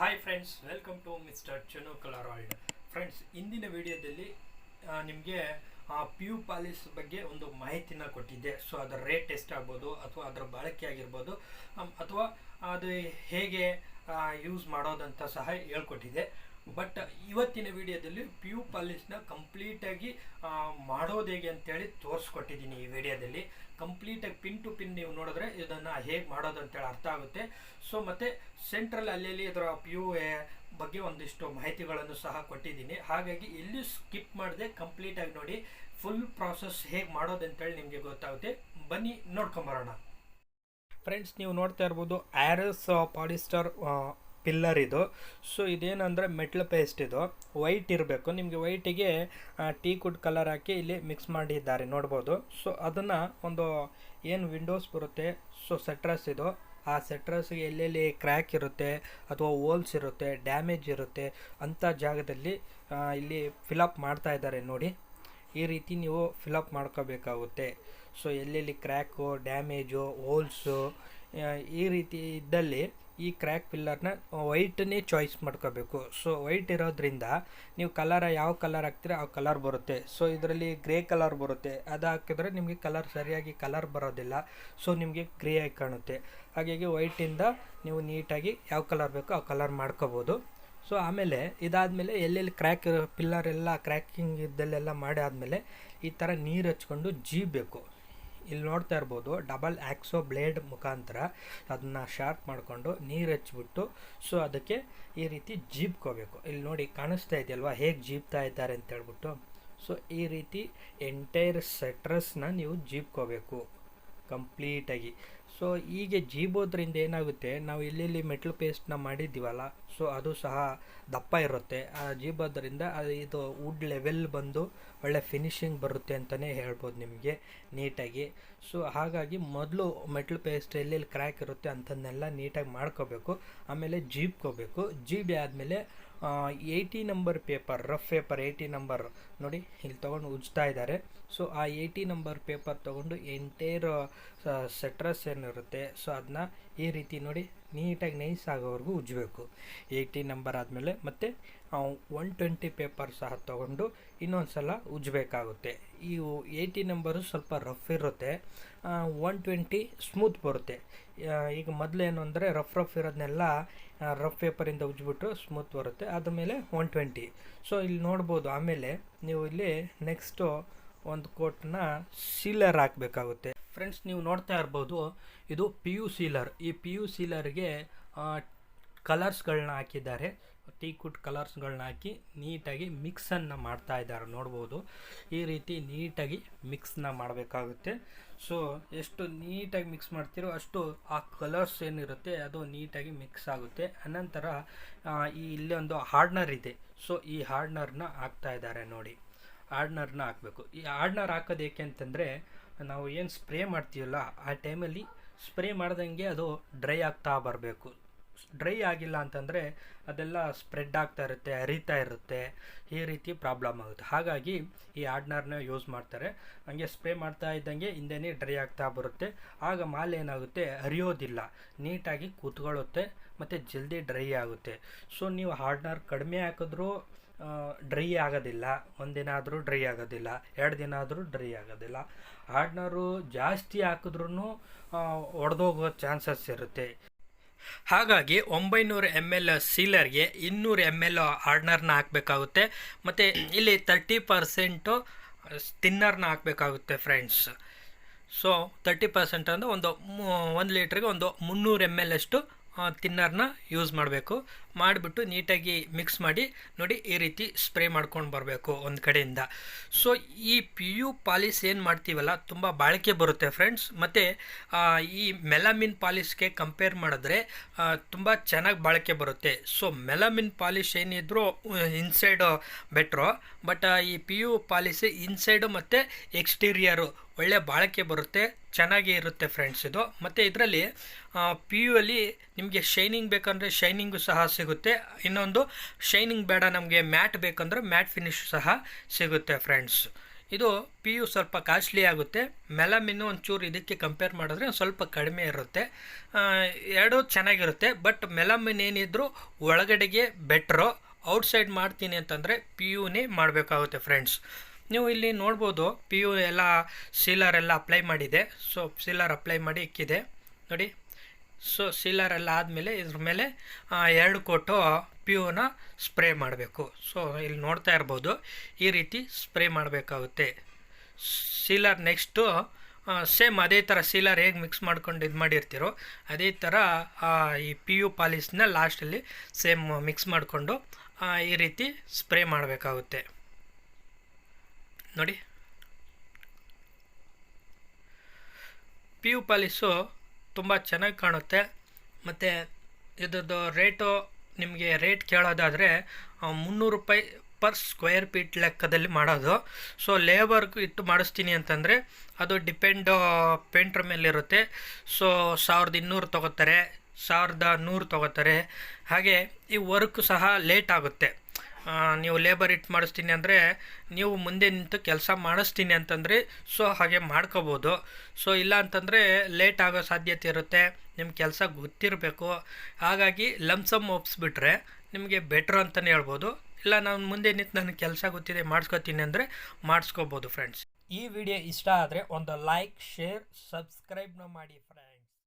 Hi friends welcome to mister Chanu colour world friends ಇಂದಿನ ವಿಡಿಯೋದಲ್ಲಿ ನಿಮಗೆ ಪಿ ಯು ಪಾಲಿಸ್ ಬಗ್ಗೆ ಒಂದು ಮಾಹಿತಿನ ಕೊಟ್ಟಿದ್ದೆ. ಸೊ ಅದರ ರೇಟ್ ಎಷ್ಟಾಗ್ಬೋದು ಅಥವಾ ಅದರ ಬಳಕೆ ಆಗಿರ್ಬೋದು ಅಥವಾ ಅದು ಹೇಗೆ ಯೂಸ್ ಮಾಡೋದಂತ ಸಹ ಹೇಳ್ಕೊಟ್ಟಿದ್ದೆ. ಬಟ್ ಇವತ್ತಿನ ವಿಡಿಯೋದಲ್ಲಿ ಪಿ ಯು ಪಾಲಿಸ್ನ ಕಂಪ್ಲೀಟಾಗಿ ಮಾಡೋದು ಹೇಗೆ ಅಂತೇಳಿ ತೋರಿಸ್ಕೊಟ್ಟಿದ್ದೀನಿ ಈ ವಿಡಿಯೋದಲ್ಲಿ. ಕಂಪ್ಲೀಟಾಗಿ ಪಿನ್ ಟು ಪಿನ್ ನೀವು ನೋಡಿದ್ರೆ ಇದನ್ನು ಹೇಗೆ ಮಾಡೋದು ಅಂತೇಳಿ ಅರ್ಥ ಆಗುತ್ತೆ. ಸೊ ಮತ್ತು ಸೆಂಟ್ರಲ್ ಅಲ್ಲಿ ಇದರ ಯು ಬಗ್ಗೆ ಒಂದಿಷ್ಟು ಮಾಹಿತಿಗಳನ್ನು ಸಹ ಕೊಟ್ಟಿದ್ದೀನಿ. ಹಾಗಾಗಿ ಎಲ್ಲಿ ಸ್ಕಿಪ್ ಮಾಡದೆ ಕಂಪ್ಲೀಟಾಗಿ ನೋಡಿ ಫುಲ್ ಪ್ರಾಸೆಸ್ ಹೇಗೆ ಮಾಡೋದು ಅಂತೇಳಿ ನಿಮಗೆ ಗೊತ್ತಾಗುತ್ತೆ. ಬನ್ನಿ, ನೋಡ್ಕೊಂಬರೋಣ. ಫ್ರೆಂಡ್ಸ್ ನೀವು ನೋಡ್ತಾ ಇರ್ಬೋದು ಆ್ಯರಸ್ ಪಾಲಿಸ್ಟರ್ ಪಿಲ್ಲರ್ ಇದು. ಸೊ ಇದೇನಂದರೆ ಮೆಟ್ಲ್ ಪೇಸ್ಟ್ ಇದು. ವೈಟ್ ಇರಬೇಕು. ನಿಮಗೆ ವೈಟಿಗೆ ಟೀ ಕುಡ್ ಕಲರ್ ಹಾಕಿ ಇಲ್ಲಿ ಮಿಕ್ಸ್ ಮಾಡಿದ್ದಾರೆ. ನೋಡ್ಬೋದು. ಸೊ ಅದನ್ನು ಒಂದು, ಏನು ವಿಂಡೋಸ್ ಬರುತ್ತೆ? ಸೊ ಸೆಟ್ರಸ್ ಇದು. ಆ ಸೆಟ್ರಸ್ಗೆ ಎಲ್ಲೆಲ್ಲಿ ಕ್ರ್ಯಾಕ್ ಇರುತ್ತೆ? ಅಥವಾ ಹೋಲ್ಸ್ ಇರುತ್ತೆ? ಡ್ಯಾಮೇಜ್ ಇರುತ್ತೆ? ಅಂಥ ಜಾಗದಲ್ಲಿ ಇಲ್ಲಿ ಫಿಲಪ್ ಮಾಡ್ತಾ ಇದ್ದಾರೆ ನೋಡಿ. ಈ ರೀತಿ ನೀವು ಫಿಲಪ್ ಮಾಡ್ಕೋಬೇಕಾಗುತ್ತೆ. ಸೊ ಎಲ್ಲೆಲ್ಲಿ ಕ್ರ್ಯಾಕು ಡ್ಯಾಮೇಜು ಹೋಲ್ಸು ಈ ರೀತಿ ಇದ್ದಲ್ಲಿ ಈ ಕ್ರ್ಯಾಕ್ ಪಿಲ್ಲರ್ನ ವೈಟನ್ನೇ ಚಾಯ್ಸ್ ಮಾಡ್ಕೋಬೇಕು. ಸೊ ವೈಟ್ ಇರೋದ್ರಿಂದ ನೀವು ಕಲರ್ ಯಾವ ಕಲರ್ ಹಾಕ್ತೀರ ಆ ಕಲರ್ ಬರುತ್ತೆ. ಸೊ ಇದರಲ್ಲಿ ಗ್ರೇ ಕಲರ್ ಬರುತ್ತೆ. ಅದು ಹಾಕಿದ್ರೆ ನಿಮಗೆ ಕಲರ್ ಸರಿಯಾಗಿ ಕಲರ್ ಬರೋದಿಲ್ಲ. ಸೊ ನಿಮಗೆ ಗ್ರೇ ಆಗಿ ಕಾಣುತ್ತೆ. ಹಾಗಾಗಿ ವೈಟಿಂದ ನೀವು ನೀಟಾಗಿ ಯಾವ ಕಲರ್ ಬೇಕೋ ಆ ಕಲರ್ ಮಾಡ್ಕೋಬೋದು. ಸೊ ಆಮೇಲೆ ಇದಾದಮೇಲೆ ಎಲ್ಲೆಲ್ಲಿ ಕ್ರ್ಯಾಕ್ ಪಿಲ್ಲರ್ ಎಲ್ಲ ಕ್ರ್ಯಾಕಿಂಗ್ ಇದ್ದಲ್ಲೆಲ್ಲ ಮಾಡಿ ಆದಮೇಲೆ ಈ ಥರ ನೀರು ಹಚ್ಕೊಂಡು ಜೀಬೇಕು. ಇಲ್ಲಿ ನೋಡ್ತಾ ಇರ್ಬೋದು ಡಬಲ್ ಆ್ಯಕ್ಸೋ ಬ್ಲೇಡ್ ಮುಖಾಂತರ ಅದನ್ನ ಶಾರ್ಪ್ ಮಾಡಿಕೊಂಡು ನೀರು ಹಚ್ಚಿಬಿಟ್ಟು ಸೊ ಅದಕ್ಕೆ ಈ ರೀತಿ ಜೀಪ್ಕೋಬೇಕು. ಇಲ್ಲಿ ನೋಡಿ ಕಾಣಿಸ್ತಾ ಇದೆಯಲ್ವಾ, ಹೇಗೆ ಜೀಪ್ತಾ ಇದ್ದಾರೆ ಅಂತ ಹೇಳ್ಬಿಟ್ಟು. ಸೊ ಈ ರೀತಿ ಎಂಟೈರ್ ಸೆಟ್ರಸ್ನ ನೀವು ಜೀಪ್ಕೋಬೇಕು ಕಂಪ್ಲೀಟಾಗಿ ಸೊ ಹೀಗೆ ಜೀಬೋದ್ರಿಂದ ಏನಾಗುತ್ತೆ? ನಾವು ಎಲ್ಲೆಲ್ಲಿ ಮೆಟ್ಲು ಪೇಸ್ಟ್ನ ಮಾಡಿದ್ದೀವಲ್ಲ ಸೊ ಅದು ಸಹ ದಪ್ಪ ಇರುತ್ತೆ. ಆ ಜೀಬೋದ್ರಿಂದ ಅದು ಇದು ವುಡ್ ಲೆವೆಲ್ ಬಂದು ಒಳ್ಳೆ ಫಿನಿಶಿಂಗ್ ಬರುತ್ತೆ ಅಂತಲೇ ಹೇಳ್ಬೋದು ನಿಮಗೆ ನೀಟಾಗಿ. ಸೊ ಹಾಗಾಗಿ ಮೊದಲು ಮೆಟ್ಲ್ ಪೇಸ್ಟ್ ಎಲ್ಲೆಲ್ಲಿ ಕ್ರ್ಯಾಕ್ ಇರುತ್ತೆ ಅಂಥದ್ದನ್ನೆಲ್ಲ ನೀಟಾಗಿ ಮಾಡ್ಕೋಬೇಕು. ಆಮೇಲೆ ಜೀಬ್ಕೋಬೇಕು. ಜೀಬಿ ಆದಮೇಲೆ eighty number paper rough paper eighty number ನೋಡಿ, ಇಲ್ಲಿ ತೊಗೊಂಡು ಉಜ್ತಾ ಇದ್ದಾರೆ. ಸೊ ಆ ಏಯ್ಟಿ ನಂಬರ್ ಪೇಪರ್ ತೊಗೊಂಡು ಎಂಟೈರ್ ಸೆಟ್ರಸ್ ಏನಿರುತ್ತೆ ಸೊ ಅದನ್ನ ಈ ರೀತಿ ನೋಡಿ ನೀಟಾಗಿ ನೈಸ್ ಆಗೋವರೆಗೂ ಉಜ್ಜಬೇಕು. ಏಯ್ಟಿ ನಂಬರ್ ಆದಮೇಲೆ ಮತ್ತು ಒನ್ ಟ್ವೆಂಟಿ ಪೇಪರ್ ಸಹ ತೊಗೊಂಡು ಇನ್ನೊಂದು ಸಲ ಉಜ್ಜಬೇಕಾಗುತ್ತೆ ಈ ಏಯ್ಟಿ ನಂಬರು ಸ್ವಲ್ಪ ರಫ್ ಇರುತ್ತೆ ಒನ್ ಟ್ವೆಂಟಿ ಸ್ಮೂತ್ ಬರುತ್ತೆ. ಈಗ ಮೊದಲು ಏನು ಅಂದರೆ ರಫ್ ರಫ್ ಇರೋದನ್ನೆಲ್ಲ ರಫ್ ಪೇಪರಿಂದ ಉಜ್ಬಿಟ್ರು ಸ್ಮೂತ್ ಬರುತ್ತೆ. ಅದ್ರ ಮೇಲೆ ಒನ್ ಟ್ವೆಂಟಿ ಸೊ ಇಲ್ಲಿ ನೋಡ್ಬೋದು ಆಮೇಲೆ, ನೀವು ಇಲ್ಲಿ ನೆಕ್ಸ್ಟು ಒಂದು ಕೋಟ್ನ ಸೀಲರ್ ಹಾಕಬೇಕಾಗುತ್ತೆ. ಫ್ರೆಂಡ್ಸ್, ನೀವು ನೋಡ್ತಾ ಇರ್ಬೋದು, ಇದು ಪಿ ಯು ಸೀಲರ್. ಈ ಪಿ ಯು ಸೀಲರ್ಗೆ ಕಲರ್ಸ್ಗಳನ್ನ ಹಾಕಿದ್ದಾರೆ. ಟೀ ಕುಟ್ ಕಲರ್ಸ್ಗಳನ್ನ ಹಾಕಿ ನೀಟಾಗಿ ಮಿಕ್ಸನ್ನು ಮಾಡ್ತಾ ಇದ್ದಾರೆ. ನೋಡ್ಬೋದು, ಈ ರೀತಿ ನೀಟಾಗಿ ಮಿಕ್ಸ್ನ ಮಾಡಬೇಕಾಗುತ್ತೆ. ಸೊ, ಎಷ್ಟು ನೀಟಾಗಿ ಮಿಕ್ಸ್ ಮಾಡ್ತೀರೋ ಅಷ್ಟು ಆ ಕಲರ್ಸ್ ಏನಿರುತ್ತೆ, ಅದು ನೀಟಾಗಿ ಮಿಕ್ಸ್ ಆಗುತ್ತೆ. ಅನಂತರ ಈ ಇಲ್ಲಿ ಒಂದು ಹಾರ್ಡ್ನರ್ ಇದೆ. ಸೊ, ಈ ಹಾರ್ಡ್ನರ್ನ ಹಾಕ್ತಾ ಇದ್ದಾರೆ ನೋಡಿ. ಹಾರ್ಡ್ನರ್ನ ಹಾಕಬೇಕು. ಈ ಹಾರ್ಡ್ನರ್ ಹಾಕೋದು ಏಕೆ ಅಂತಂದರೆ, ನಾವು ಏನು ಸ್ಪ್ರೇ ಮಾಡ್ತೀವಲ್ಲ, ಆ ಟೈಮಲ್ಲಿ ಸ್ಪ್ರೇ ಮಾಡ್ದಂಗೆ ಅದು ಡ್ರೈ ಆಗ್ತಾ ಬರಬೇಕು. ಡ್ರೈ ಆಗಿಲ್ಲ ಅಂತಂದರೆ ಅದೆಲ್ಲ ಸ್ಪ್ರೆಡ್ ಆಗ್ತಾ ಇರುತ್ತೆ, ಹರಿತಾ ಇರುತ್ತೆ, ಈ ರೀತಿ ಪ್ರಾಬ್ಲಮ್ ಆಗುತ್ತೆ. ಹಾಗಾಗಿ ಈ ಹಾರ್ಡ್ನರ್ನ ಯೂಸ್ ಮಾಡ್ತಾರೆ. ಹಂಗೆ ಸ್ಪ್ರೇ ಮಾಡ್ತಾ ಇದ್ದಂಗೆ ಹಿಂದೆನೇ ಡ್ರೈ ಆಗ್ತಾ ಬರುತ್ತೆ. ಆಗ ಮಾಲ್ ಏನಾಗುತ್ತೆ, ಹರಿಯೋದಿಲ್ಲ. ನೀಟಾಗಿ ಕೂತ್ಕೊಳ್ಳುತ್ತೆ, ಮತ್ತು ಜಲ್ದಿ ಡ್ರೈ ಆಗುತ್ತೆ. ಸೊ, ನೀವು ಹಾರ್ಡ್ನರ್ ಕಡಿಮೆ ಹಾಕಿದ್ರೂ ಡ್ರೈ ಆಗೋದಿಲ್ಲ. ಒಂದಿನ ಆದರೂ ಡ್ರೈ ಆಗೋದಿಲ್ಲ. ಎರಡು ದಿನ ಆದರೂ ಡ್ರೈ ಆಗೋದಿಲ್ಲ. ಹಾರ್ಡ್ನರು ಜಾಸ್ತಿ ಹಾಕಿದ್ರೂ ಒಡೆದೋಗೋ ಚಾನ್ಸಸ್ ಇರುತ್ತೆ. ಹಾಗಾಗಿ ಒಂಬೈನೂರು ಎಂ ಎಲ್ ಸೀಲರ್ಗೆ ಇನ್ನೂರು ಎಂ ಎಲ್ ಹಾರ್ಡ್ನರ್ನ ಹಾಕಬೇಕಾಗುತ್ತೆ. ಮತ್ತು ಇಲ್ಲಿ ತರ್ಟಿ ಪರ್ಸೆಂಟು ತಿನ್ನರ್ನ ಹಾಕಬೇಕಾಗುತ್ತೆ ಫ್ರೆಂಡ್ಸ್ ಸೊ ತರ್ಟಿ ಪರ್ಸೆಂಟ್ ಅಂದರೆ ಒಂದು ಒಂದು ಲೀಟ್ರಿಗೆ ಒಂದು ಮುನ್ನೂರು ಎಂ ಎಲ್ ಅಷ್ಟು ತಿನ್ನರ್ನ ಯೂಸ್ ಮಾಡಬೇಕು. ಮಾಡಿಬಿಟ್ಟು ನೀಟಾಗಿ ಮಿಕ್ಸ್ ಮಾಡಿ ನೋಡಿ ಈ ರೀತಿ ಸ್ಪ್ರೇ ಮಾಡ್ಕೊಂಡು ಬರಬೇಕು ಒಂದು ಕಡೆಯಿಂದ. ಸೊ, ಈ ಪಿ ಯು ಪಾಲಿಸ್ ಏನು ಮಾಡ್ತೀವಲ್ಲ, ತುಂಬ ಬಾಳಿಕೆ ಬರುತ್ತೆ ಫ್ರೆಂಡ್ಸ್. ಮತ್ತು ಈ ಮೆಲಮಿನ್ ಪಾಲಿಸ್ಗೆ ಕಂಪೇರ್ ಮಾಡಿದ್ರೆ ತುಂಬ ಚೆನ್ನಾಗಿ ಬಾಳಿಕೆ ಬರುತ್ತೆ. ಸೊ, ಮೆಲಮಿನ್ ಪಾಲಿಶ್ ಏನಿದ್ರು ಇನ್ಸೈಡು ಬೆಟ್ರು. ಬಟ್ ಈ ಪಿ ಯು ಪಾಲಿಸ್ ಇನ್ಸೈಡು ಮತ್ತು ಎಕ್ಸ್ಟೀರಿಯರು ಒಳ್ಳೆ ಬಾಳಿಕೆ ಬರುತ್ತೆ, ಚೆನ್ನಾಗಿ ಇರುತ್ತೆ ಫ್ರೆಂಡ್ಸ್ ಇದು. ಮತ್ತು ಇದರಲ್ಲಿ ಪಿ ಯು ಅಲ್ಲಿ ನಿಮಗೆ ಶೈನಿಂಗ್ ಬೇಕಂದರೆ ಶೈನಿಂಗು ಸಹ ಸಿಗುತ್ತೆ. ಇನ್ನೊಂದು ಶೈನಿಂಗ್ ಬೇಡ ನಮಗೆ ಮ್ಯಾಟ್ ಬೇಕಂದ್ರೆ ಮ್ಯಾಟ್ ಫಿನಿಶ್ ಸಹ ಸಿಗುತ್ತೆ ಫ್ರೆಂಡ್ಸ್ ಇದು ಪಿ ಯು ಸ್ವಲ್ಪ ಕಾಸ್ಟ್ಲಿ ಆಗುತ್ತೆ. ಮೆಲಮಿನ್ನು ಒಂಚೂರು ಇದಕ್ಕೆ ಕಂಪೇರ್ ಮಾಡಿದ್ರೆ ಸ್ವಲ್ಪ ಕಡಿಮೆ ಇರುತ್ತೆ. ಎರಡೂ ಚೆನ್ನಾಗಿರುತ್ತೆ ಬಟ್ ಮೆಲಮಿನ್ ಏನಿದ್ರು ಒಳಗಡೆಗೆ ಬೆಟ್ರು ಔಟ್ಸೈಡ್ ಮಾಡ್ತೀನಿ ಅಂತಂದರೆ ಪಿ ಯುನೇ ಮಾಡಬೇಕಾಗುತ್ತೆ ಫ್ರೆಂಡ್ಸ್ ನೀವು ಇಲ್ಲಿ ನೋಡ್ಬೋದು ಪಿ ಯು ಎಲ್ಲ ಸೀಲರ್ ಎಲ್ಲ ಅಪ್ಲೈ ಮಾಡಿದೆ. ಸೊ ಸೀಲರ್ ಅಪ್ಲೈ ಮಾಡಿ ಇಕ್ಕಿದೆ. ನೋಡಿ. ಸೊ ಸೀಲರ್ ಎಲ್ಲ ಆದಮೇಲೆ ಇದ್ರ ಮೇಲೆ ಎರಡು ಕೋಟು ಪಿ ಯುನ ಸ್ಪ್ರೇ ಮಾಡಬೇಕು. ಸೊ ಇಲ್ಲಿ ನೋಡ್ತಾ ಇರ್ಬೋದು. ಈ ರೀತಿ ಸ್ಪ್ರೇ ಮಾಡಬೇಕಾಗುತ್ತೆ. ಸೀಲರ್ ನೆಕ್ಸ್ಟು ಸೇಮ್ ಅದೇ ಥರ ಸೀಲರ್ ಹೇಗೆ ಮಿಕ್ಸ್ ಮಾಡ್ಕೊಂಡು ಇದು ಮಾಡಿರ್ತೀರೋ, ಅದೇ ಥರ ಈ ಪಿ ಯು ಪಾಲಿಸ್ನ ಲಾಸ್ಟಲ್ಲಿ ಸೇಮ್ ಮಿಕ್ಸ್ ಮಾಡಿಕೊಂಡು ಈ ರೀತಿ ಸ್ಪ್ರೇ ಮಾಡಬೇಕಾಗುತ್ತೆ. ನೋಡಿ. ಪಿ ಯು ಪಾಲಿಸು ತುಂಬ ಚೆನ್ನಾಗಿ ಕಾಣುತ್ತೆ. ಮತ್ತು ಇದ್ರದ್ದು ರೇಟು ನಿಮಗೆ ರೇಟ್ ಕೇಳೋದಾದರೆ ಮುನ್ನೂರು ರೂಪಾಯಿ ಪರ್ ಸ್ಕ್ವೇರ್ ಫೀಟ್ ಲೆಕ್ಕದಲ್ಲಿ ಮಾಡೋದು. ಸೊ ಲೇಬರ್ಗೂ ಇಟ್ಟು ಮಾಡಿಸ್ತೀನಿ ಅಂತಂದರೆ, ಅದು ಡಿಪೆಂಡು ಪೇಂಟ್ರ್ ಮೇಲಿರುತ್ತೆ ಸೊ ಸಾವಿರದ ಇನ್ನೂರು ತೊಗೋತಾರೆ, ಸಾವಿರದ ನೂರು ತೊಗೋತಾರೆ. ಹಾಗೆ ಈ ವರ್ಕ್ ಸಹ ಲೇಟ್ ಆಗುತ್ತೆ. ನೀವು ಲೇಬರ್ ಇಟ್ಟು ಮಾಡಿಸ್ತೀನಿ ಅಂದರೆ ನೀವು ಮುಂದೆ ನಿಂತು ಕೆಲಸ ಮಾಡಿಸ್ತೀನಿ ಅಂತಂದರೆ ಸೊ ಹಾಗೆ ಮಾಡ್ಕೋಬೋದು. ಸೊ ಇಲ್ಲ ಅಂತಂದರೆ ಲೇಟ್ ಆಗೋ ಸಾಧ್ಯತೆ ಇರುತ್ತೆ ನಿಮ್ಮ ಕೆಲಸ ಗೊತ್ತಿರಬೇಕು. ಹಾಗಾಗಿ ಲಮ್ಸಮ್ ಒಪ್ಸ್ಬಿಟ್ರೆ ನಿಮಗೆ ಬೆಟ್ರ್ ಅಂತಲೇ ಹೇಳ್ಬೋದು. ಇಲ್ಲ ನಾನು ಮುಂದೆ ನಿಂತು ನನಗೆ ಕೆಲಸ ಗೊತ್ತಿದೆ ಮಾಡಿಸ್ಕೊತೀನಿ ಅಂದರೆ ಮಾಡಿಸ್ಕೋಬೋದು ಫ್ರೆಂಡ್ಸ್ ಈ ವಿಡಿಯೋ ಇಷ್ಟ ಆದರೆ ಒಂದು ಲೈಕ್ ಶೇರ್ ಸಬ್ಸ್ಕ್ರೈಬ್ನ ಮಾಡಿ